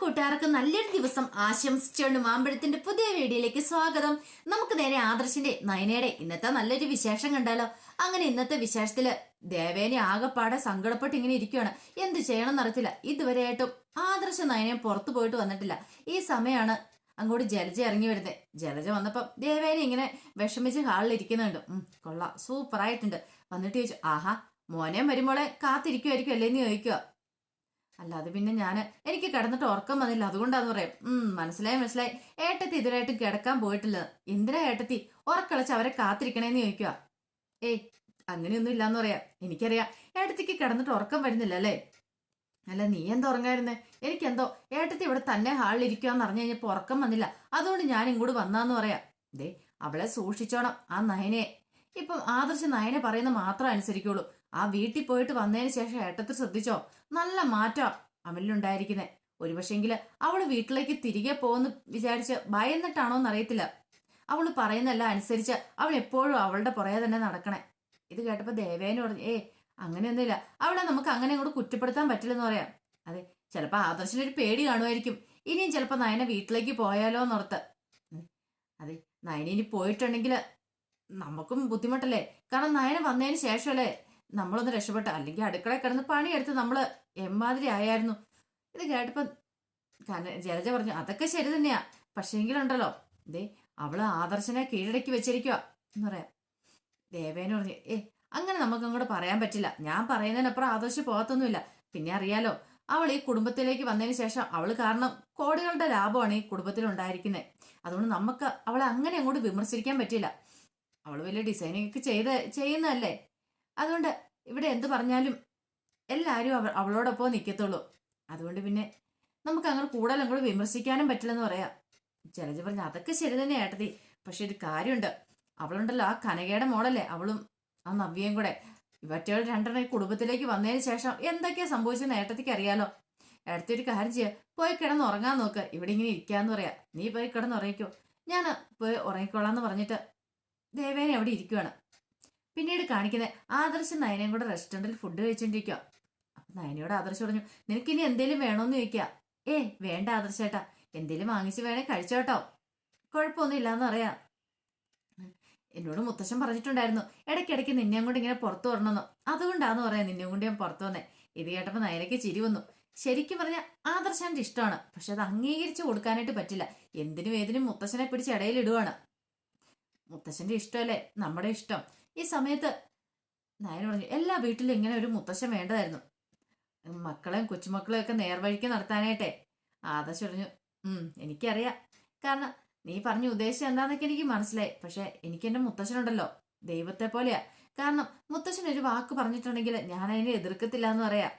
കൂട്ടുകാർക്ക് നല്ലൊരു ദിവസം ആശംസിച്ചുകൊണ്ട് മാമ്പഴത്തിന്റെ പുതിയ വീഡിയോയിലേക്ക് സ്വാഗതം. നമുക്ക് നേരെ ആദർശിന്റെ നയനയുടെ ഇന്നത്തെ നല്ലൊരു വിശേഷം കണ്ടാലോ? അങ്ങനെ ഇന്നത്തെ വിശേഷത്തിൽ ദേവേനെ ആകെപ്പാടെ സങ്കടപ്പെട്ട് ഇങ്ങനെ ഇരിക്കുകയാണ് എന്ത് ചെയ്യണം എന്നറിയത്തില്ല ഇതുവരെയായിട്ടും ആദർശ നയനെ പുറത്തു പോയിട്ട് വന്നിട്ടില്ല. ഈ സമയമാണ് അങ്ങോട്ട് ജലജ ഇറങ്ങി വരുന്നത്. ജലജ വന്നപ്പം ദേവേനെ ഇങ്ങനെ വിഷമിച്ച് ഹാളിൽ ഇരിക്കുന്നുണ്ട്. കൊള്ളാം. സൂപ്പറായിട്ടുണ്ട്. വന്നിട്ട് ചോദിച്ചു ആഹാ മോനെ വരുമ്പോളെ കാത്തിരിക്കുമായിരിക്കും അല്ലേന്ന് ചോദിക്കുക അല്ലാതെ പിന്നെ ഞാൻ എനിക്ക് കിടന്നിട്ട് ഉറക്കം വന്നില്ല. അതുകൊണ്ടാന്ന് പറയാം ഉം മനസ്സിലായി മനസ്സിലായി. ഏട്ടത്തി ഇതിലായിട്ട് കിടക്കാൻ പോയിട്ടില്ല. എന്തിനാ ഏട്ടത്തി ഉറക്കളച്ച് അവരെ കാത്തിരിക്കണേന്ന് ചോദിക്കുക ഏയ് അങ്ങനെയൊന്നും ഇല്ലാന്ന് പറയാം. എനിക്കറിയാം ഏട്ടത്തിക്ക് കിടന്നിട്ട് ഉറക്കം വരുന്നില്ല അല്ലേ? അല്ല നീ എന്താ ഉറങ്ങായിരുന്നേ? എനിക്കെന്തോ ഏട്ടത്തി ഇവിടെ തന്നെ ഹാളിലിരിക്കുകയെന്ന് അറിഞ്ഞു കഴിഞ്ഞപ്പോൾ ഉറക്കം വന്നില്ല. അതുകൊണ്ട് ഞാൻ ഇങ്ങോട്ട് വന്നാന്ന് പറയാം. ദേ അവളെ സൂക്ഷിച്ചോണം ആ നയനെ ഇപ്പം ആദർശ നയനെ പറയുന്ന മാത്രം അനുസരിക്കുള്ളൂ. ആ വീട്ടിൽ പോയിട്ട് വന്നതിന് ശേഷം ഏട്ടത്തിൽ ശ്രദ്ധിച്ചോ? നല്ല മാറ്റം അവനിലുണ്ടായിരിക്കുന്നത് ഒരുപക്ഷെങ്കിൽ അവൾ വീട്ടിലേക്ക് തിരികെ പോകുമെന്ന് വിചാരിച്ച് ഭയന്നിട്ടാണോ എന്നറിയത്തില്ല. അവൾ പറയുന്നല്ല അനുസരിച്ച് അവൾ എപ്പോഴും അവളുടെ പുറകെ തന്നെ നടക്കണേ. ഇത് കേട്ടപ്പോ ദേവേനു പറഞ്ഞു ഏ അങ്ങനെയൊന്നുമില്ല. അവളെ നമുക്ക് അങ്ങനെ അങ്ങോട്ട് കുറ്റപ്പെടുത്താൻ പറ്റില്ലെന്ന് പറയാം. അതെ ചിലപ്പോ ആദർശനൊരു പേടി കാണുമായിരിക്കും. ഇനിയും ചിലപ്പോൾ നയന വീട്ടിലേക്ക് പോയാലോ എന്നോർത്ത്. അതെ നയന ഇനി പോയിട്ടുണ്ടെങ്കിൽ നമുക്കും ബുദ്ധിമുട്ടല്ലേ? കാരണം നയന വന്നതിന് ശേഷമല്ലേ? നമ്മളൊന്ന് രക്ഷപ്പെട്ട അല്ലെങ്കിൽ അടുക്കള കിടന്ന് പണിയെടുത്ത് നമ്മൾ എമ്മാതിരി ആയായിരുന്നു. ഇത് കേട്ടപ്പോ കന- ജലജ പറഞ്ഞു അതൊക്കെ ശരി തന്നെയാ. പക്ഷേങ്കിലുണ്ടല്ലോ ദേ അവൾ ആദർശനെ കീഴടക്കി വെച്ചിരിക്കുക എന്ന് പറയാം. ദേവേന പറഞ്ഞു ഏ അങ്ങനെ നമുക്ക് അങ്ങോട്ട് പറയാൻ പറ്റില്ല. ഞാൻ പറയുന്നതിനപ്പുറം ആദർശം പോകത്തൊന്നുമില്ല. പിന്നെ അറിയാലോ അവൾ ഈ കുടുംബത്തിലേക്ക് വന്നതിന് ശേഷം അവൾ കാരണം കോടികളുടെ ലാഭമാണ് ഈ കുടുംബത്തിൽ ഉണ്ടായിരിക്കുന്നത് അതുകൊണ്ട് നമുക്ക് അവളെ അങ്ങനെ അങ്ങോട്ട് വിമർശിക്കാൻ പറ്റില്ല അവൾ വലിയ ഡിസൈനിങ് ഒക്കെ ചെയ്ത് ചെയ്യുന്നതല്ലേ? അതുകൊണ്ട് ഇവിടെ എന്ത് പറഞ്ഞാലും എല്ലാവരും അവ അവളോടൊപ്പം നിൽക്കത്തുള്ളൂ അതുകൊണ്ട് പിന്നെ നമുക്ക് അങ്ങനെ കൂടുതലും കൂടെ വിമർശിക്കാനും പറ്റില്ലെന്ന് പറയാം. ജലജ പറഞ്ഞു അതൊക്കെ ശരി തന്നെ ഏട്ടതി പക്ഷെ ഒരു കാര്യമുണ്ട്. അവളുണ്ടല്ലോ ആ കനകയുടെ മോളല്ലേ? അവളും ആ നവ്യയും കൂടെ. ഇവറ്റകൾ രണ്ടെണ്ണം ഈ കുടുംബത്തിലേക്ക് വന്നതിന് ശേഷം എന്തൊക്കെയാ സംഭവിച്ചെന്ന് ഏട്ടത്തിക്ക് അറിയാലോ. ഏട്ടത്തി ഒരു കാര്യം ചെയ്യുക പോയി കിടന്ന് ഉറങ്ങാൻ നോക്ക്. ഇവിടെ ഇങ്ങനെ ഇരിക്കാന്ന് പറയാ. നീ പോയി കിടന്ന് ഉറങ്ങിക്കോ. ഞാൻ പോയി ഉറങ്ങിക്കോളാന്ന് പറഞ്ഞിട്ട് ദേവേനെ അവിടെ ഇരിക്കുവാണ്. പിന്നീട് കാണിക്കുന്നത് ആദർശ നയനയും കൂടെ റെസ്റ്റോറന്റിൽ ഫുഡ് കഴിച്ചോണ്ടിരിക്കുക അപ്പൊ നയനയോട് ആദർശ് പറഞ്ഞു നിനക്ക് ഇനി എന്തേലും വേണോന്ന് ചോദിക്കുക ഏ വേണ്ട ആദർശേട്ടാ. എന്തേലും വാങ്ങിച്ച് വേണേ കഴിച്ചോട്ടോ. കുഴപ്പമൊന്നും ഇല്ലാന്ന് അറിയാം എന്നോട് മുത്തശ്ശൻ പറഞ്ഞിട്ടുണ്ടായിരുന്നു ഇടയ്ക്കിടയ്ക്ക് നിന്നെയും കൊണ്ട് ഇങ്ങനെ പുറത്തു വരണമെന്നോ. അതുകൊണ്ടാന്ന് പറയാം നിന്നെയും കൊണ്ട് ഞാൻ പുറത്തു വന്നേ. ഇത് കേട്ടപ്പോൾ നയനയ്ക്ക് ചിരി വന്നു. ശരിക്കും പറഞ്ഞാൽ ആദർശാന്റെ ഇഷ്ടമാണ് പക്ഷെ അത് അംഗീകരിച്ചു കൊടുക്കാനായിട്ട് പറ്റില്ല. എന്തിനും ഏതിനും മുത്തശ്ശനെ പിടിച്ച് ഇടയിലിടുവാണ്. മുത്തശ്ശന്റെ ഇഷ്ടമല്ലേ? നമ്മുടെ ഇഷ്ടം. ഈ സമയത്ത് നായന പറഞ്ഞു എല്ലാ വീട്ടിലും ഇങ്ങനെ ഒരു മുത്തശ്ശൻ വേണ്ടതായിരുന്നു. മക്കളെയും കൊച്ചുമക്കളെയും ഒക്കെ നേർവഴിക്ക് നടത്താനായിട്ടെ. ആദർശ് പറഞ്ഞു ഉം എനിക്കറിയാം. കാരണം നീ പറഞ്ഞ ഉദ്ദേശം എന്താന്നൊക്കെ എനിക്ക് മനസ്സിലായി. പക്ഷെ എനിക്ക് എന്റെ മുത്തശ്ശനുണ്ടല്ലോ. ദൈവത്തെ പോലെയാ. കാരണം മുത്തശ്ശൻ ഒരു വാക്ക് പറഞ്ഞിട്ടുണ്ടെങ്കിൽ ഞാൻ അതിനെ എതിർക്കത്തില്ല എന്ന് പറയാ.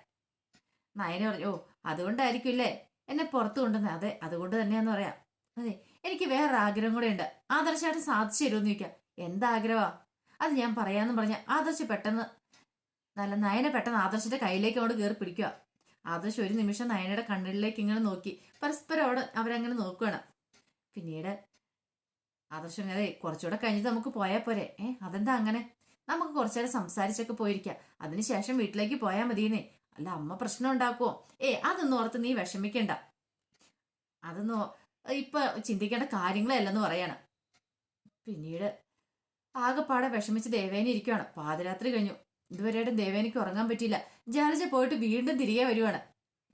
നയന പറഞ്ഞു ഓ അതുകൊണ്ടായിരിക്കില്ലേ എന്നെ പുറത്തു കൊണ്ടുവന്നത് അതെ അതുകൊണ്ട് തന്നെയാന്ന് പറയാം. അതെ എനിക്ക് വേറൊരു ആഗ്രഹം കൂടെ ഉണ്ട്. ആദർശമായിട്ട് സാധിച്ചു തരുമെന്ന് ചോദിക്കാം. എന്താഗ്രഹമാ അത് ഞാൻ പറയാന്ന് പറഞ്ഞ ആദർശ് പെട്ടെന്ന് നല്ല നയന പെട്ടെന്ന് ആദർശിന്റെ കയ്യിലേക്ക് അവിടെ കയറി പിടിക്കുക. ആദർശ് ഒരു നിമിഷം നയനയുടെ കണ്ണിലേക്ക് ഇങ്ങനെ നോക്കി. പരസ്പരം അവിടെ അവരങ്ങനെ നോക്കുകയാണ് പിന്നീട് ആദർശം അതെ കുറച്ചുകൂടെ കഴിഞ്ഞിട്ട് നമുക്ക് പോയാൽ പോരെ. ഏ അതെന്താ അങ്ങനെ? നമുക്ക് കുറച്ചേരം സംസാരിച്ചൊക്കെ പോയിരിക്കാം. അതിനുശേഷം വീട്ടിലേക്ക് പോയാൽ മതിയെന്നേ. അല്ല അമ്മ പ്രശ്നം ഉണ്ടാക്കുവോ? ഏ അതൊന്നും ഓർത്ത് നീ വിഷമിക്കണ്ട. അതൊന്നും ഇപ്പൊ ചിന്തിക്കേണ്ട കാര്യങ്ങളല്ലെന്ന് പറയാണ്. പിന്നീട് ആകെപ്പാടെ വിഷമിച്ച് ദേവേനി ഇരിക്കുവാണ്. പാതിരാത്രി കഴിഞ്ഞു. ഇതുവരെയായിട്ടും ദേവേനിക്ക് ഉറങ്ങാൻ പറ്റിയില്ല. ജലജ പോയിട്ട് വീണ്ടും തിരികെ വരുവാണ്.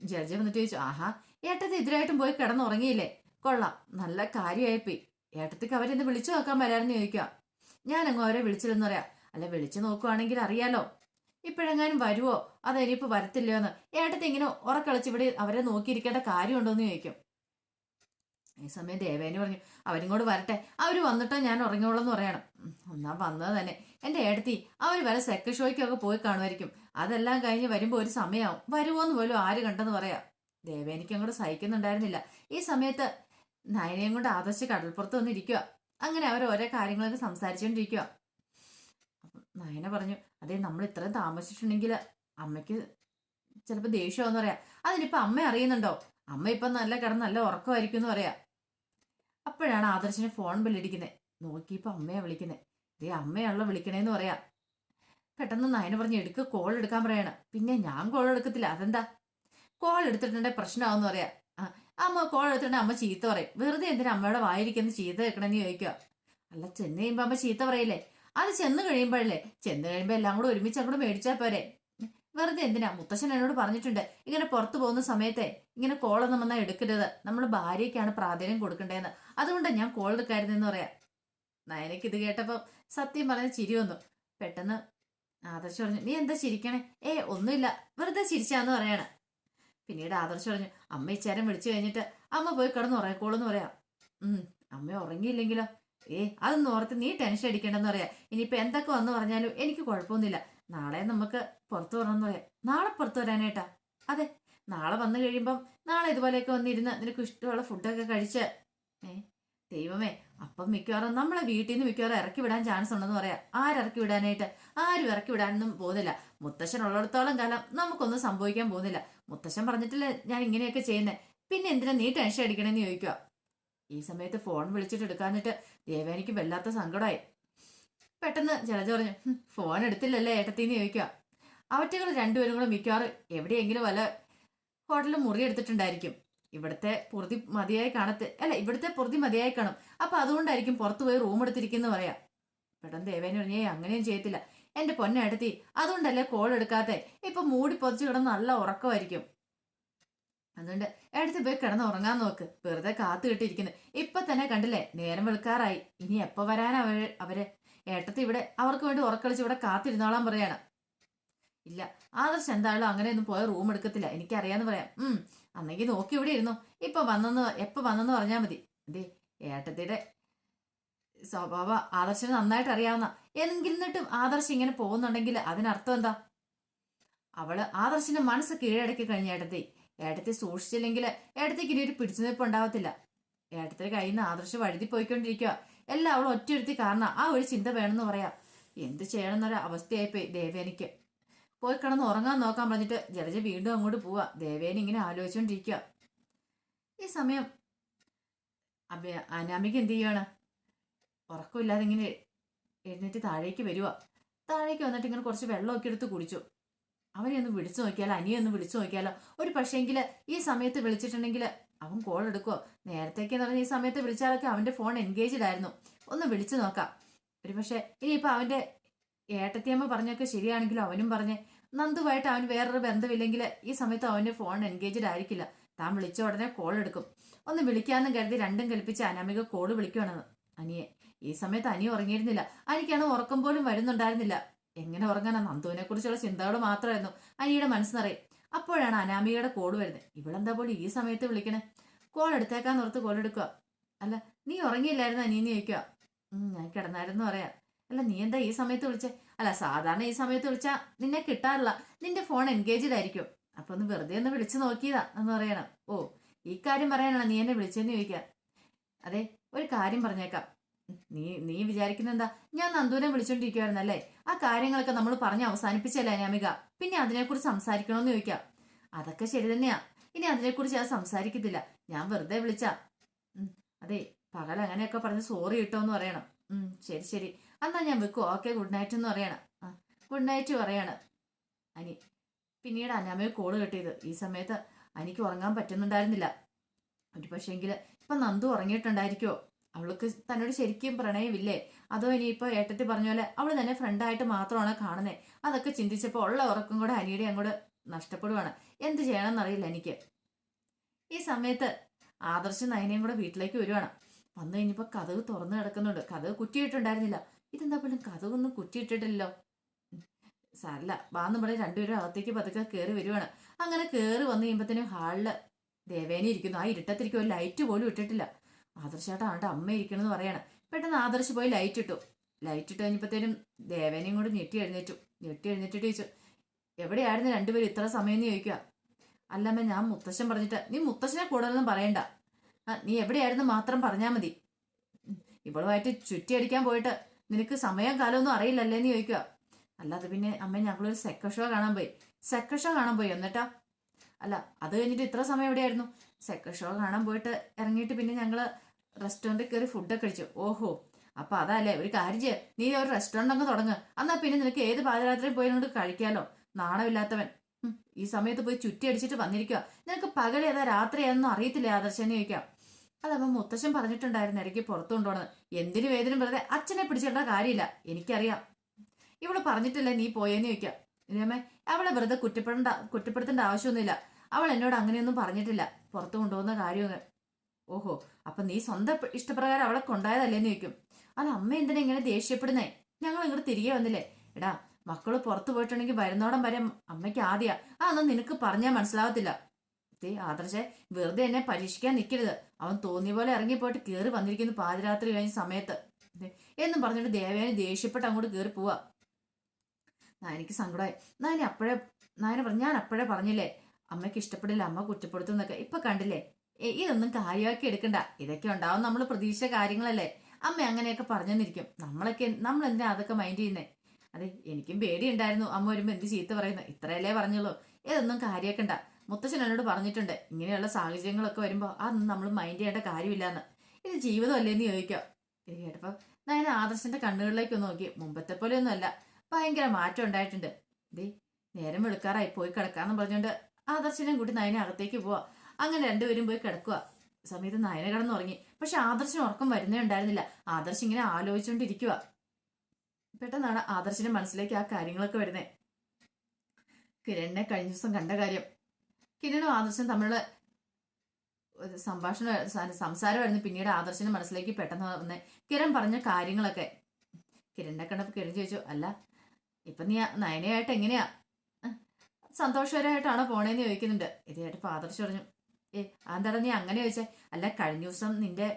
ജലജ വന്നിട്ട് ചോദിച്ചു ആഹാ ഏട്ടത്തി ഇതിരായിട്ടും പോയി കിടന്നുറങ്ങിയില്ലേ? കൊള്ളാം നല്ല കാര്യമായിപ്പോയി ഏട്ടത്തിക്ക് അവരെന്ന് വിളിച്ചു നോക്കാൻ വരാമെന്ന് ചോദിക്കാം ഞാനങ്ങ് അവരെ വിളിച്ചില്ലെന്ന് പറയാം. അല്ല വിളിച്ചു നോക്കുവാണെങ്കിൽ അറിയാലോ. ഇപ്പോഴെങ്ങാനും വരുവോ? അതോ ഇനിയിപ്പോൾ വരത്തില്ലയോ എന്ന് ഏട്ടത്തി ഇങ്ങനെ ഉറക്കളിച്ച് ഇവിടെ അവരെ നോക്കിയിരിക്കേണ്ട കാര്യമുണ്ടോ എന്ന് ചോദിക്കും. ഈ സമയം ദേവേനി പറഞ്ഞു അവരും കൂടെ വരട്ടെ. അവർ വന്നിട്ടോ ഞാൻ ഉറങ്ങിയോളെന്ന് പറയണം. എന്നാ വന്നത് തന്നെ. എന്റെ ഏടത്തി അവർ വരെ സെക്കൻഡ് ഷോയ്ക്കൊക്കെ പോയി കാണുമായിരിക്കും. അതെല്ലാം കഴിഞ്ഞ് വരുമ്പോൾ ഒരു സമയമാവും വരുമോന്ന് പോലും ആര് കണ്ടെന്ന് പറയാം. ദേവേനിക്ക് അങ്ങോട്ട് സഹിക്കുന്നുണ്ടായിരുന്നില്ല. ഈ സമയത്ത് നയനയും കൊണ്ട് ആദർശ് കടൽപ്പുറത്ത് വന്നിരിക്കുക അങ്ങനെ അവർ ഓരോ കാര്യങ്ങളൊക്കെ സംസാരിച്ചുകൊണ്ടിരിക്കുക നയന പറഞ്ഞു അതെ നമ്മൾ ഇത്രയും താമസിച്ചിട്ടുണ്ടെങ്കിൽ അമ്മയ്ക്ക് ചിലപ്പോൾ ദേഷ്യമാവെന്ന് പറയാം. അതിനിപ്പോൾ അമ്മ അറിയുന്നുണ്ടോ? അമ്മ ഇപ്പം നല്ല കിടന്ന് നല്ല ഉറക്കമായിരിക്കും എന്ന് പറയാം. അപ്പോഴാണ് ആദർശിന് ഫോൺ ബില്ലടിക്കുന്നത് നോക്കിയപ്പോൾ അമ്മയെ വിളിക്കുന്നത് ദേ അമ്മയാണല്ലോ വിളിക്കണേന്ന് പറയാം. പെട്ടെന്ന് നയന പറഞ്ഞ് എടുക്ക് കോൾ എടുക്കാൻ പറയാണ്. പിന്നെ ഞാൻ കോൾ എടുക്കത്തില്ല. അതെന്താ? കോൾ എടുത്തിട്ടുണ്ടെ പ്രശ്നമാവെന്ന് പറയാം. അമ്മ കോൾ എടുത്തിട്ടുണ്ടെ അമ്മ ചീത്ത പറയും. വെറുതെ എന്തിനാ അമ്മയുടെ വായിരിക്കുന്ന ചീത്ത വെക്കണമെന്ന് ചോദിക്കുക അല്ല ചെന്ന് കഴിയുമ്പോൾ അമ്മ ചീത്ത പറയില്ലേ? അത് ചെന്ന് കഴിയുമ്പോഴല്ലേ? ചെന്ന് കഴിയുമ്പോൾ എല്ലാം കൂടെ ഒരുമിച്ച് അങ്ങോട്ട് മേടിച്ചാൽ പോരെ. വെറുതെ എന്തിനാ? മുത്തശ്ശൻ എന്നോട് പറഞ്ഞിട്ടുണ്ട് ഇങ്ങനെ പുറത്തു പോകുന്ന സമയത്തെ ഇങ്ങനെ കോളൊന്നും വന്നാൽ എടുക്കരുത്. നമ്മൾ ഭാര്യയ്ക്കാണ് പ്രാധാന്യം കൊടുക്കേണ്ടതെന്ന് അതുകൊണ്ട് ഞാൻ കോൾ എടുക്കായിരുന്നെന്ന് പറയാം. നയനക്ക് ഇത് കേട്ടപ്പോ സത്യം പറഞ്ഞ ചിരി വന്നു. പെട്ടെന്ന് ആദർശ് പറഞ്ഞു നീ എന്താ ചിരിക്കണേ? ഏ ഒന്നുമില്ല. വെറുതെ ചിരിച്ചാന്ന് പറയാണ്. പിന്നീട് ആദർശ് പറഞ്ഞു അമ്മ ഇച്ചാരം വിളിച്ചു കഴിഞ്ഞിട്ട് അമ്മ പോയി കിടന്ന് ഉറങ്ങിക്കോളെന്ന് പറയാം. ഉം അമ്മ ഉറങ്ങിയില്ലെങ്കിലോ? ഏ അതൊന്നും ഓർത്ത് നീ ടെൻഷൻ അടിക്കണ്ടെന്ന് പറയാം. ഇനിയിപ്പോ എന്തൊക്കെ വന്നു പറഞ്ഞാലും എനിക്ക് കുഴപ്പമൊന്നുമില്ല. നാളെ നമുക്ക് പുറത്തു വരണമെന്ന് പറയാം. നാളെ പുറത്തു വരാനേട്ടാ അതെ നാളെ വന്നു കഴിയുമ്പം നാളെ ഇതുപോലെയൊക്കെ വന്നിരുന്ന് നിനക്ക് ഇഷ്ടമുള്ള ഫുഡൊക്കെ കഴിച്ച്. ഏ ദൈവമേ അപ്പം മിക്കവാറും നമ്മളെ വീട്ടിൽ നിന്ന് മിക്കവാറും ഇറക്കി വിടാൻ ചാൻസ് ഉണ്ടെന്ന് പറയാം. ആരിറക്കി വിടാനായിട്ട്? ആരും ഇറക്കി വിടാനൊന്നും പോകുന്നില്ല. മുത്തശ്ശൻ ഉള്ളിടത്തോളം കാലം നമുക്കൊന്നും സംഭവിക്കാൻ പോകുന്നില്ല. മുത്തശ്ശൻ പറഞ്ഞിട്ടില്ല ഞാൻ ഇങ്ങനെയൊക്കെ ചെയ്യുന്നത് പിന്നെ എന്തിനാ നീ ടെൻഷൻ അടിക്കണമെന്ന് ചോദിക്കുക ഈ സമയത്ത് ഫോൺ വിളിച്ചിട്ട് എടുക്കാന്നിട്ട് ദേവേനിക്ക് വല്ലാത്ത സങ്കടമായി. പെട്ടെന്ന് ജലജ പറഞ്ഞു ഫോൺ എടുത്തില്ലല്ലേ ഏട്ടത്തിന്ന് ചോദിക്കുക. അവറ്റകൾ രണ്ടുപേരും കൂടെ മിക്കവാറും എവിടെയെങ്കിലും വല്ല ഹോട്ടലിൽ മുറി എടുത്തിട്ടുണ്ടായിരിക്കും. ഇവിടുത്തെ പൊറുതി മതിയായി കാണത്ത് അല്ല ഇവിടുത്തെ പൊറുതി മതിയായി കാണും. അപ്പൊ അതുകൊണ്ടായിരിക്കും പുറത്തു പോയി റൂം എടുത്തിരിക്കുന്നു പറയാം. പെട്ടെന്ന് ദേവേനി പറഞ്ഞേ അങ്ങനെയും ചെയ്യത്തില്ല. എന്റെ പൊന്നെടുത്തി അതുകൊണ്ടല്ലേ കോൾ എടുക്കാത്തെ? ഇപ്പൊ മൂടി പൊതിച്ച് കിടന്ന് നല്ല ഉറക്കമായിരിക്കും. അതുകൊണ്ട് എടുത്ത് പോയി കിടന്ന് ഉറങ്ങാൻ നോക്ക്. വെറുതെ കാത്തു കിട്ടിയിരിക്കുന്നു. ഇപ്പൊ തന്നെ കണ്ടില്ലേ നേരം വെളുക്കാറായി. ഇനി എപ്പോ വരാനാ അവർ അവർ? ഏട്ടത്തി ഇവിടെ അവർക്ക് വേണ്ടി ഉറക്കളിച്ച് ഇവിടെ കാത്തിരുന്നോളാൻ പറയാണ്. ഇല്ല ആദർശ് എന്തായാലും അങ്ങനെയൊന്നും പോയ റൂം എടുക്കത്തില്ല. എനിക്കറിയാന്ന് പറയാം. ഉം അന്നെങ്കിൽ നോക്കി ഇവിടെ ഇരുന്നു. ഇപ്പൊ വന്നെന്ന് എപ്പൊ വന്നെന്ന് പറഞ്ഞാ മതി. അതെ ഏട്ടത്തിയുടെ സ്വഭാവ ആദർശന് നന്നായിട്ട് അറിയാവുന്ന. എന്നിട്ടും ആദർശ് ഇങ്ങനെ പോകുന്നുണ്ടെങ്കിൽ അതിനർത്ഥം എന്താ? അവൾ ആദർശിന്റെ മനസ്സ് കീഴടക്കി കഴിഞ്ഞ ഏട്ടത്തി. ഏട്ടത്തി സൂക്ഷിച്ചില്ലെങ്കിൽ ഏട്ടത്തിക്ക് ഇനി ഒരു പിടിച്ചുനിൽപ്പ് ഉണ്ടാവത്തില്ല. ഏട്ടത്തിന്റെ കയ്യിൽ നിന്ന് ആദർശ് വഴുതി പോയിക്കൊണ്ടിരിക്കുക എല്ലാം അവൾ ഒറ്റയൊരുത്തി കാരണം ആ ഒരു ചിന്ത വേണമെന്ന് പറയാം. എന്ത് ചെയ്യണമെന്നൊരു അവസ്ഥയായിപ്പോയി ദേവേനിക്ക് പോയി കിടന്ന് ഉറങ്ങാൻ നോക്കാൻ പറഞ്ഞിട്ട് ജലജ വീണ്ടും അങ്ങോട്ട് പോവാ. ദേവേനി ഇങ്ങനെ ആലോചിച്ചുകൊണ്ടിരിക്കുക ഈ സമയം അഭയ അനാമിക എന്ത് ചെയ്യാണ് ഉറക്കമില്ലാതെ ഇങ്ങനെ എഴുന്നേറ്റ് താഴേക്ക് വരുവാ. താഴേക്ക് വന്നിട്ട് ഇങ്ങനെ കുറച്ച് വെള്ളമൊക്കെ എടുത്ത് കുടിച്ചു. അവനെ ഒന്ന് വിളിച്ചു നോക്കിയാലോ? അനിയെ ഒന്ന് വിളിച്ചു നോക്കിയാലോ? ഒരു പക്ഷേങ്കിൽ ഈ സമയത്ത് വിളിച്ചിട്ടുണ്ടെങ്കിൽ അവൻ കോൾ എടുക്കുവോ? നേരത്തേക്ക് എന്ന് പറഞ്ഞാൽ ഈ സമയത്ത് വിളിച്ചാലൊക്കെ അവന്റെ ഫോൺ എൻഗേജ്ഡ് ആയിരുന്നു. ഒന്ന് വിളിച്ചു നോക്കാം. ഒരു പക്ഷെ ഇനിയിപ്പോൾ അവന്റെ ഏട്ടത്തിയമ്മ പറഞ്ഞൊക്കെ ശരിയാണെങ്കിലും അവനും പറഞ്ഞ് നന്ദുവായിട്ട് അവൻ വേറൊരു ബന്ധമില്ലെങ്കിൽ ഈ സമയത്ത് അവന്റെ ഫോൺ എൻഗേജ്ഡ് ആയിരിക്കില്ല. താൻ വിളിച്ച ഉടനെ കോൾ എടുക്കും. ഒന്ന് വിളിക്കാമെന്ന് കരുതി രണ്ടും കൽപ്പിച്ച് അനാമിക കോൾ വിളിക്കുവാണെന്ന് അനിയെ ഈ സമയത്ത് അനി ഉറങ്ങിയിരുന്നില്ല. അനിക്കാണ് ഉറക്കം പോലും വരുന്നുണ്ടായിരുന്നില്ല. എങ്ങനെ ഉറങ്ങാനാ? നന്ദുവിനെ കുറിച്ചുള്ള ചിന്തകൾ മാത്രമായിരുന്നു. അനിയുടെ മനസ്സിനറിയും അപ്പോഴാണ് അനാമികയുടെ കോൾ വരുന്നത്. ഇവളെന്താ പോലും ഈ സമയത്ത് വിളിക്കണേ? കോൾ എടുത്തേക്കാൻ ഓർത്ത് കോൾ എടുക്കുക. അല്ല നീ ഉറങ്ങിയില്ലായിരുന്നു അനിയെന്ന് ചോദിക്കുക. ഞാൻ കിടന്നായിരുന്നു പറയാം. അല്ല നീ എന്താ ഈ സമയത്ത് വിളിച്ചേ? അല്ല സാധാരണ ഈ സമയത്ത് വിളിച്ചാ നിന്നെ കിട്ടാറില്ല. നിന്റെ ഫോൺ എൻഗേജ്ഡ് ആയിരിക്കും. അപ്പൊ ഒന്ന് വെറുതെ ഒന്ന് വിളിച്ചു നോക്കിയതാ എന്ന് പറയണം. ഓ ഈ കാര്യം പറയാനാണ് നീ എന്നെ വിളിച്ചെന്ന് ചോദിക്കുക? അതെ ഒരു കാര്യം പറഞ്ഞേക്കാം. നീ നീ വിചാരിക്കുന്ന എന്താ ഞാൻ നന്ദുവിനെ വിളിച്ചോണ്ടിരിക്കുവായിരുന്നല്ലേ? ആ കാര്യങ്ങളൊക്കെ നമ്മൾ പറഞ്ഞ് അവസാനിപ്പിച്ചല്ലേ അനാമിക? പിന്നെ അതിനെക്കുറിച്ച് സംസാരിക്കണമെന്ന് ചോദിക്കാം. അതൊക്കെ ശരി തന്നെയാ. ഇനി അതിനെക്കുറിച്ച് ഞാൻ സംസാരിക്കത്തില്ല. ഞാൻ വെറുതെ വിളിച്ചാ. അതെ പകൽ അങ്ങനെയൊക്കെ പറഞ്ഞ് സോറി കിട്ടോന്ന് പറയണം. ശരി ശരി. എന്നാ ഞാൻ വെക്കും. ഓക്കെ ഗുഡ് നൈറ്റ് എന്ന് പറയണം. ഗുഡ് നൈറ്റ് പറയാണ്. അനി പിന്നീട് അനാമയെ കോൾ കിട്ടിയത്. ഈ സമയത്ത് അനിക്ക് ഉറങ്ങാൻ പറ്റുന്നുണ്ടായിരുന്നില്ല. ഒരു പക്ഷേങ്കിൽ ഇപ്പൊ നന്ദു ഉറങ്ങിയിട്ടുണ്ടായിരിക്കോ അവൾക്ക് തന്നോട് ശരിക്കും പ്രണയമില്ലേ? അതോ ഇനിയിപ്പോ ഏട്ടത്തി പറഞ്ഞ പോലെ അവൾ തന്നെ ഫ്രണ്ടായിട്ട് മാത്രമാണ് കാണുന്നത് അതൊക്കെ ചിന്തിച്ചപ്പോൾ ഉള്ള ഉറക്കം കൂടെ അനിയുടെ അങ്ങോട്ട് നഷ്ടപ്പെടുവാണ്. എന്ത് ചെയ്യണമെന്നറിയില്ല എനിക്ക്. ഈ സമയത്ത് ആദർശ നയനയും കൂടെ വീട്ടിലേക്ക് വരുവാണ്. വന്നു കഴിഞ്ഞപ്പോൾ കഥവ് തുറന്നു കിടക്കുന്നുണ്ട്. കഥവ് കുറ്റിയിട്ടുണ്ടായിരുന്നില്ല. ഇതെന്താ പോലും കഥവൊന്നും കുറ്റിയിട്ടിട്ടില്ലല്ലോ. സാരല്ല. വാന്ന് പറഞ്ഞ് രണ്ടുപേരും അകത്തേക്ക് പതുക്കെ കയറി വരുവാണ്. അങ്ങനെ കയറി വന്നു കഴിയുമ്പത്തേനും ഹാളിൽ ദേവേനെ ഇരിക്കുന്നു. ആ ഇരുട്ടത്തിരിക്കും ഒരു ലൈറ്റ് പോലും ഇട്ടിട്ടില്ല. ആദർശേട്ടാ അവന്റെ അമ്മ ഇരിക്കണമെന്ന് പറയണം. പെട്ടെന്ന് ആദർശ് പോയി ലൈറ്റ് ഇട്ടു. ലൈറ്റ് ഇട്ട് കഴിഞ്ഞപ്പോഴത്തേനും ദേവനെയും കൂടി ഞെട്ടി എഴുന്നേറ്റു. ഞെട്ടി എഴുന്നേറ്റിട്ട് ചോദിച്ചു എവിടെയായിരുന്നു രണ്ടുപേരും ഇത്ര സമയം എന്ന് ചോദിക്കുക? അല്ലമ്മ ഞാൻ മുത്തശ്ശൻ പറഞ്ഞിട്ട് നീ മുത്തശ്ശനെ കൂടുതലൊന്നും പറയണ്ട. നീ എവിടെയായിരുന്നു മാത്രം പറഞ്ഞാൽ മതി. ഇവളുമായിട്ട് ചുറ്റിയടിക്കാൻ പോയിട്ട് നിനക്ക് സമയം കാലമൊന്നും അറിയില്ലല്ലേ എന്ന് ചോദിക്കുക. അല്ലാതെ പിന്നെ അമ്മ ഞങ്ങളൊരു സെക്കൻഡ് ഷോ കാണാൻ പോയി. സെക്കൻഡ് ഷോ കാണാൻ പോയി എന്നിട്ടാ? അല്ല അത് കഴിഞ്ഞിട്ട് ഇത്ര സമയം എവിടെയായിരുന്നു? സെക്കൻഡ് ഷോ കാണാൻ പോയിട്ട് ഇറങ്ങിയിട്ട് പിന്നെ ഞങ്ങൾ റെസ്റ്റോറന്റിൽ കയറി ഫുഡൊക്കെ കഴിച്ചു. ഓഹോ അപ്പൊ അതല്ലേ? ഒരു കാര്യം നീ ഒരു റെസ്റ്റോറന്റ് അങ്ങ് തുടങ്ങ്. എന്നാ പിന്നെ നിനക്ക് ഏത് പാതിരാത്രി പോയി കൊണ്ട് കഴിക്കാലോ? നാണമില്ലാത്തവൻ. ഈ സമയത്ത് പോയി ചുറ്റി അടിച്ചിട്ട് വന്നിരിക്കുക നിനക്ക് പകൽ ഏതാ രാത്രി ഏതെന്നും അറിയത്തില്ലേ ആദർശനെ ചോദിക്കാം. അതപ്പം മുത്തശ്ശൻ പറഞ്ഞിട്ടുണ്ടായിരുന്നു ഇടയ്ക്ക് പുറത്തു കൊണ്ടുപോകണത് എന്തിനു വേദന വെറുതെ അച്ഛനെ പിടിച്ചിട്ട കാര്യമില്ല. എനിക്കറിയാം. ഇവൾ പറഞ്ഞിട്ടില്ലേ നീ പോയെന്ന് ചോദിക്കാം. ഇതേമേ അവളെ വെറുതെ കുറ്റപ്പെടേണ്ട കുറ്റപ്പെടുത്തേണ്ട ആവശ്യമൊന്നുമില്ല. അവൾ എന്നോട് അങ്ങനെയൊന്നും പറഞ്ഞിട്ടില്ല. പുറത്തു കൊണ്ടുപോകുന്ന കാര്യമൊന്നും ഓഹോ അപ്പൊ നീ സ്വന്തം ഇഷ്ടപ്രകാരം അവളെ കൊണ്ടായതല്ലേന്ന് ചോദിക്കും. അല്ല അമ്മ എന്തിനാ ഇങ്ങനെ ദേഷ്യപ്പെടുന്നേ? ഞങ്ങൾ ഇങ്ങോട്ട് തിരികെ വന്നില്ലേ? എടാ മക്കൾ പുറത്തു പോയിട്ടുണ്ടെങ്കിൽ വരുന്നോടം വരെ അമ്മയ്ക്ക് ആദ്യ. ആ ഒന്നും നിനക്ക് പറഞ്ഞാൽ മനസ്സിലാവത്തില്ല. ദേ ആദർശെ വെറുതെ എന്നെ പരീക്ഷിക്കാൻ നിൽക്കരുത് അവൻ തോന്നിയ പോലെ ഇറങ്ങിപ്പോയിട്ട് കയറി വന്നിരിക്കുന്നു പാതിരാത്രി കഴിഞ്ഞ സമയത്ത്. എന്നും പറഞ്ഞിട്ട് ദേവേനെ ദേഷ്യപ്പെട്ട് അങ്ങോട്ട് കയറി പോവാ. നായനിക്ക് സങ്കടമായി നാനി അപ്പോഴേ നായനെ പറഞ്ഞു ഞാൻ അപ്പോഴേ പറഞ്ഞില്ലേ? അമ്മയ്ക്ക് ഇഷ്ടപ്പെടില്ല അമ്മ കുറ്റപ്പെടുത്തുന്നൊക്കെ ഇപ്പൊ കണ്ടില്ലേ? ഇതൊന്നും കാര്യമാക്കി എടുക്കണ്ട. ഇതൊക്കെ ഉണ്ടാവും നമ്മൾ പ്രതീക്ഷ കാര്യങ്ങളല്ലേ? അമ്മ അങ്ങനെയൊക്കെ പറഞ്ഞെന്നിരിക്കും. നമ്മളൊക്കെ നമ്മൾ എന്തിനാ അതൊക്കെ മൈൻഡ് ചെയ്യുന്നേ? അതെ എനിക്കും പേടിയുണ്ടായിരുന്നു. അമ്മ വരുമ്പോ എന്ത് ചീത്ത പറയുന്നു? ഇത്രയല്ലേ പറഞ്ഞുള്ളൂ. ഇതൊന്നും കാര്യമാക്കണ്ട മുത്തച്ഛൻ എന്നോട് പറഞ്ഞിട്ടുണ്ട്. ഇങ്ങനെയുള്ള സാഹചര്യങ്ങളൊക്കെ വരുമ്പോൾ അതൊന്നും നമ്മൾ മൈൻഡ് ചെയ്യേണ്ട കാര്യമില്ലാന്ന്. ഇത് ജീവിതമല്ലേ എന്ന് ചോദിക്കാം. ഇത് കേട്ടപ്പോ ഞാൻ ആദർശന്റെ കണ്ണുകളിലേക്ക് നോക്കി. മുമ്പത്തെ പോലെ ഒന്നും അല്ല ഭയങ്കര മാറ്റം ഉണ്ടായിട്ടുണ്ട്. ദേ നേരം വെളുക്കാറായി. പോയി കിടക്കാന്ന് പറഞ്ഞുകൊണ്ട് ആദർശനെയും കൂട്ടി നയനെ അകത്തേക്ക് പോവാ. അങ്ങനെ രണ്ടുപേരും പോയി കിടക്കുക സമയത്ത് നയന കിടന്നുറങ്ങി. പക്ഷെ ആദർശന് ഉറക്കം വരുന്നേ ഉണ്ടായിരുന്നില്ല. ആദർശ് ഇങ്ങനെ ആലോചിച്ചുകൊണ്ടിരിക്കുക പെട്ടെന്നാണ് ആദർശിന്റെ മനസ്സിലേക്ക് ആ കാര്യങ്ങളൊക്കെ വരുന്നേ. കിരണിനെ കഴിഞ്ഞ ദിവസം കണ്ട കാര്യം. കിരണും ആദർശനും തമ്മിലുള്ള സംഭാഷണ സംസാരമായിരുന്നു പിന്നീട് ആദർശന്റെ മനസ്സിലേക്ക് പെട്ടെന്ന് വന്നേ. കിരൺ പറഞ്ഞ കാര്യങ്ങളൊക്കെ. കിരണിനെ കണ്ടപ്പോൾ കിരൺ ചോദിച്ചു അല്ല ഇപ്പൊ നീ നയനയായിട്ട് എങ്ങനെയാ? സന്തോഷകരമായിട്ടാണോ പോണേന്ന് ചോദിക്കുന്നുണ്ട്. ഇതായിട്ട് ആദർശ് പറഞ്ഞു ഏ അതെന്താടാ നീ അങ്ങനെ ചോദിച്ചേ അല്ല കഴിഞ്ഞ ദിവസം നിന്റെ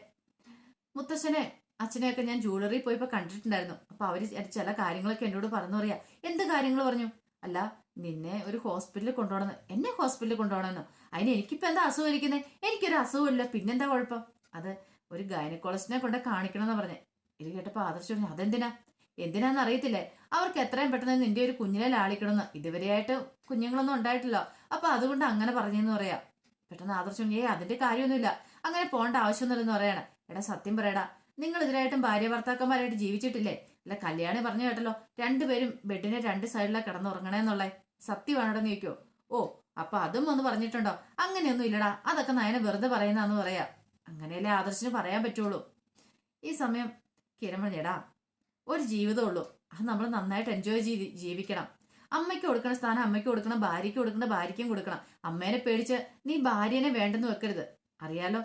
മുത്തശ്ശനെ അച്ഛനെയൊക്കെ ഞാൻ ജ്വല്ലറി പോയപ്പോ കണ്ടിട്ടുണ്ടായിരുന്നു. അപ്പൊ അവർ ചില കാര്യങ്ങളൊക്കെ എന്നോട് പറഞ്ഞു പറയാ എന്ത് കാര്യങ്ങൾ പറഞ്ഞു? അല്ല നിന്നെ ഒരു ഹോസ്പിറ്റലിൽ കൊണ്ടുപോകണം. എന്നെ ഹോസ്പിറ്റലിൽ കൊണ്ടുപോകണമെന്നോ അതിന് എനിക്കിപ്പോ എന്താ അസുഖം ഇരിക്കുന്നത് എനിക്കൊരു അസുഖമില്ല പിന്നെന്താ കുഴപ്പം? അത് ഒരു ഗൈനക്കോളജിനെ കൊണ്ട് കാണിക്കണമെന്ന് പറഞ്ഞേ. ഇത് കേട്ടപ്പോ ആദർശ് പറഞ്ഞു അതെന്തിനാ? എന്തിനാന്ന് അറിയത്തില്ലേ? അവർക്ക് എത്രയും പെട്ടെന്ന് നിന്റെ ഒരു കുഞ്ഞിനെ ലാളിക്കണമെന്ന്. ഇതുവരെയായിട്ട് കുഞ്ഞുങ്ങളൊന്നും ഉണ്ടായിട്ടില്ല. അപ്പൊ അതുകൊണ്ട് അങ്ങനെ പറഞ്ഞെന്ന് പറയാം. പെട്ടെന്ന് ആദർശം ഏ അതിന്റെ കാര്യമൊന്നുമില്ല. അങ്ങനെ പോകേണ്ട ആവശ്യമൊന്നുമില്ലെന്ന് പറയണം. എടാ സത്യം പറയടാ. നിങ്ങൾ ഇതിനായിട്ടും ഭാര്യ ഭർത്താക്കന്മാരായിട്ട് ജീവിച്ചിട്ടില്ലേ? അല്ല കല്യാണി പറഞ്ഞു കേട്ടല്ലോ. രണ്ടുപേരും ബെഡിനെ രണ്ട് സൈഡിലാണ് കിടന്നുറങ്ങണേന്നുള്ളേ സത്യമാണോടെന്ന് ചോദിക്കോ ഓ അപ്പൊ അതും ഒന്ന് പറഞ്ഞിട്ടുണ്ടോ? അങ്ങനെയൊന്നും ഇല്ലടാ. അതൊക്കെ നയന വെറുതെ പറയുന്നതാന്ന് പറയാ. അങ്ങനെയല്ലേ ആദർശിന് പറയാൻ പറ്റുള്ളൂ. ഈ സമയം കിരമണിയടാ ഒരു ജീവിതമുള്ളൂ അത് നമ്മൾ നന്നായിട്ട് എൻജോയ് ചെയ്ത് ജീവിക്കണം. അമ്മയ്ക്ക് കൊടുക്കുന്ന സ്ഥാനം അമ്മയ്ക്ക് കൊടുക്കണം ഭാര്യയ്ക്ക് കൊടുക്കുന്ന ഭാര്യയ്ക്കും കൊടുക്കണം. അമ്മേനെ പേടിച്ച് നീ ഭാര്യനെ വേണ്ടെന്ന് വെക്കരുത്. അറിയാലോ?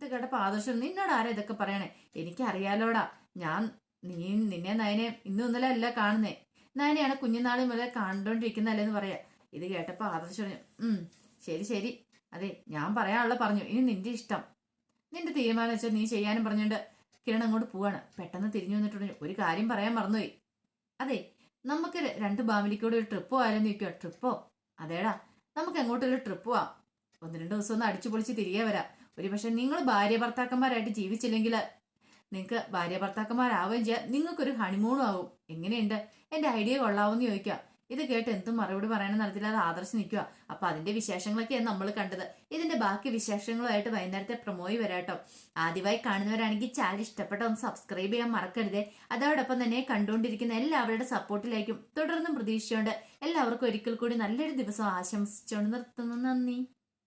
ഇത് കേട്ടപ്പോ ആദർശം നിന്നോട് ആരാ ഇതൊക്കെ പറയണേ? എനിക്ക് അറിയാലോടാ ഞാൻ നീ നിന്നെ നയനെ ഇന്നും ഇന്നലെ അല്ല കാണുന്നേ. നയനെയാണ് കുഞ്ഞുനാളി മുതൽ കണ്ടോണ്ടിരിക്കുന്നല്ലേന്ന് പറയാ. ഇത് കേട്ടപ്പോ ആദർശം പറഞ്ഞു ഉം ശരി ശരി. അതെ ഞാൻ പറയാനുള്ള പറഞ്ഞു. ഇനി നിന്റെ ഇഷ്ടം. നിന്റെ തീരുമാനം വെച്ചാൽ നീ ചെയ്യാനും പറഞ്ഞുകൊണ്ട് കിരൺ അങ്ങോട്ട് പോവാണ്. പെട്ടെന്ന് തിരിഞ്ഞു വന്നിട്ടുണ്ടെങ്കിൽ ഒരു കാര്യം പറയാൻ മറന്നുപോയി. അതെ നമുക്ക് രണ്ട് ഫാമിലിക്കൂടെ ഒരു ട്രിപ്പ് പോയാലും നിൽക്കുക ട്രിപ്പോ അതേടാ. നമുക്ക് എങ്ങോട്ടൊരു ട്രിപ്പ് പോവാം? ഒന്ന് രണ്ട് ദിവസം ഒന്ന് അടിച്ചു പൊളിച്ച് തിരികെ വരാം. ഒരു പക്ഷെ നിങ്ങൾ ഭാര്യ ഭർത്താക്കന്മാരായിട്ട് ജീവിച്ചില്ലെങ്കിൽ നിങ്ങൾക്ക് ഭാര്യ ഭർത്താക്കന്മാരാവുകയും ചെയ്യാം. നിങ്ങൾക്കൊരു ഹണിമൂണും ആവും. എങ്ങനെയുണ്ട്? എന്റെ ഐഡിയ കൊള്ളാവെന്ന് ചോദിക്കുക ഇത് കേട്ട് എന്തും മറുപടി പറയാനും നടത്തില്ലാതെ ആദർശ് നിൽക്കുക അപ്പൊ അതിന്റെ വിശേഷങ്ങളൊക്കെയാണ് നമ്മൾ കണ്ടത്. ഇതിന്റെ ബാക്കി വിശേഷങ്ങളുമായിട്ട് വൈകുന്നേരത്തെ പ്രൊമോയി വരാട്ടോ. ആദ്യമായി കാണുന്നവരാണെങ്കിൽ ചാനൽ ഇഷ്ടപ്പെട്ട ഒന്ന് സബ്സ്ക്രൈബ് ചെയ്യാൻ മറക്കരുതേ. അതോടൊപ്പം തന്നെ കണ്ടുകൊണ്ടിരിക്കുന്ന എല്ലാവരുടെ സപ്പോർട്ടിലേക്കും തുടർന്നും പ്രതീക്ഷിച്ചുകൊണ്ട് എല്ലാവർക്കും ഒരിക്കൽ കൂടി നല്ലൊരു ദിവസം ആശംസിച്ചുകൊണ്ട് നിർത്തുന്നു. നന്ദി.